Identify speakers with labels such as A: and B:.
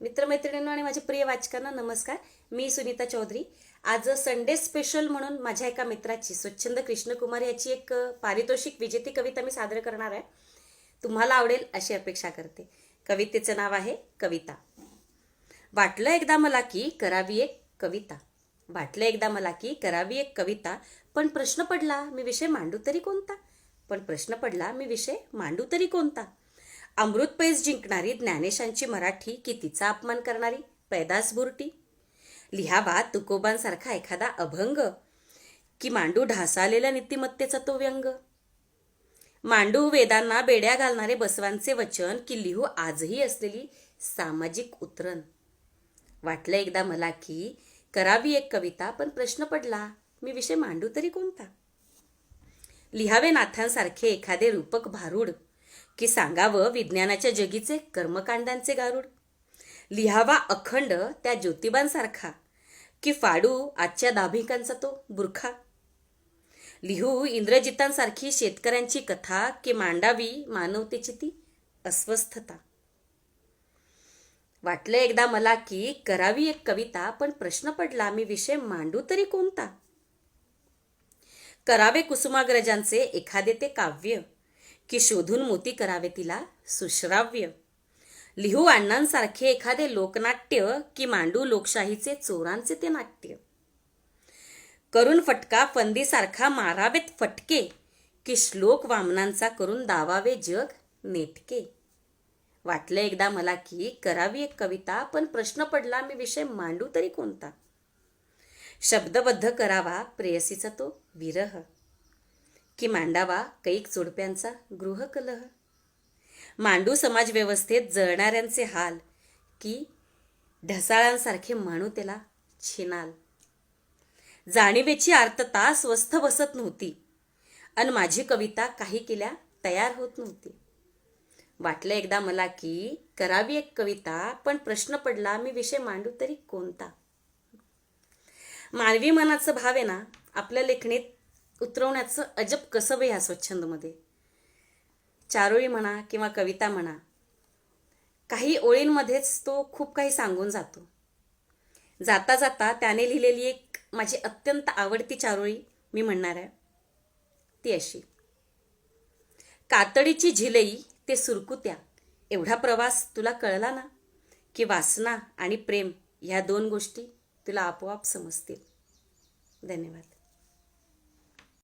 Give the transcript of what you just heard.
A: मित्रमैत्रिणींनो आणि माझ्या प्रिय वाचकांना नमस्कार. मी सुनीता चौधरी. आज संडे स्पेशल म्हणून माझ्या एका मित्राची स्वच्छंद कृष्णकुमार याची एक पारितोषिक विजेती कविता मी सादर करणार आहे. तुम्हाला आवडेल अशी अपेक्षा करते. कवितेचं नाव आहे कविता. वाटलं एकदा मला की करावी एक कविता. वाटलं एकदा मला की करावी एक कविता. पण प्रश्न पडला मी विषय मांडू तरी कोणता? पण प्रश्न पडला मी विषय मांडू तरी कोणता? अमृतपैस जिंकणारी ज्ञानेशांची मराठी की तिचा अपमान करणारी? पैदास बुरटी. लिहावा तुकोबांसारखा एखादा अभंग. की मांडू ढासालेल्या नीतिमत्तेचा तो व्यंग. मांडू वेदांना बेड्या घालणारे बसवांचे वचन की लिहू आजही असलेली सामाजिक उतरण वाटलं एकदा मला की करावी एक कविता पण प्रश्न पडला मी विषय मांडू तरी कोणता? लिहावे नाथांसारखे एखादे रूपक भारूड. की सांगावं विज्ञानाच्या जगीचे कर्मकांडांचे गारूड. लिहावा अखंड त्या ज्योतिबांसारखा की फाडू आजच्या दाभिकांचा तो बुरखा. लिहू इंद्रजितांसारखी शेतकऱ्यांची कथा की मांडावी मानवतेची ती अस्वस्थता. वाटलं एकदा मला की करावी एक कविता पण प्रश्न पडला मी विषय मांडू तरी कोणता? करावे कुसुमाग्रजांचे एखादे ते काव्य. की शोधून मोती करावे तिला सुश्राव्य. लिहू अण्णांसारखे एखादे लोकनाट्य की मांडू लोकशाहीचे चोरांचे ते नाट्य. करून फटका फंदीसारखा मारावेत फटके की श्लोक वामनांचा करून दावावे जग नेटके. वाटलं एकदा मला की करावी एक कविता पण प्रश्न पडला मी विषय मांडू तरी कोणता? शब्दबद्ध करावा प्रेयसीचा तो विरह. की मांडावा कैक जोडप्यांचा गृहकलह. मांडू समाज व्यवस्थेत जळणाऱ्यांचे हाल की ढसाळांसारखे माणू त्याला छिनाल. जाणीवेची आर्तता स्वस्थ बसत नव्हती अन माझी कविता काही केल्या तयार होत नव्हती. वाटलं एकदा मला की करावी एक कविता पण प्रश्न पडला मी विषय मांडू तरी कोणता? मानवी मनाचं भाव आहे ना आपल्या लेखणीत उतरवण्याचं अजब कसब आहे ह्या स्वच्छंदमध्ये. चारोळी म्हणा किंवा कविता म्हणा काही ओळींमध्येच तो खूप काही सांगून जातो. जाता जाता त्याने लिहिलेली एक माझी अत्यंत आवडती चारोळी मी म्हणणार आहे. ती अशी. कातडीची झिलई ते सुरकुत्या एवढा प्रवास तुला कळला ना की वासना आणि प्रेम ह्या दोन गोष्टी तुला आपोआप समजतील. धन्यवाद.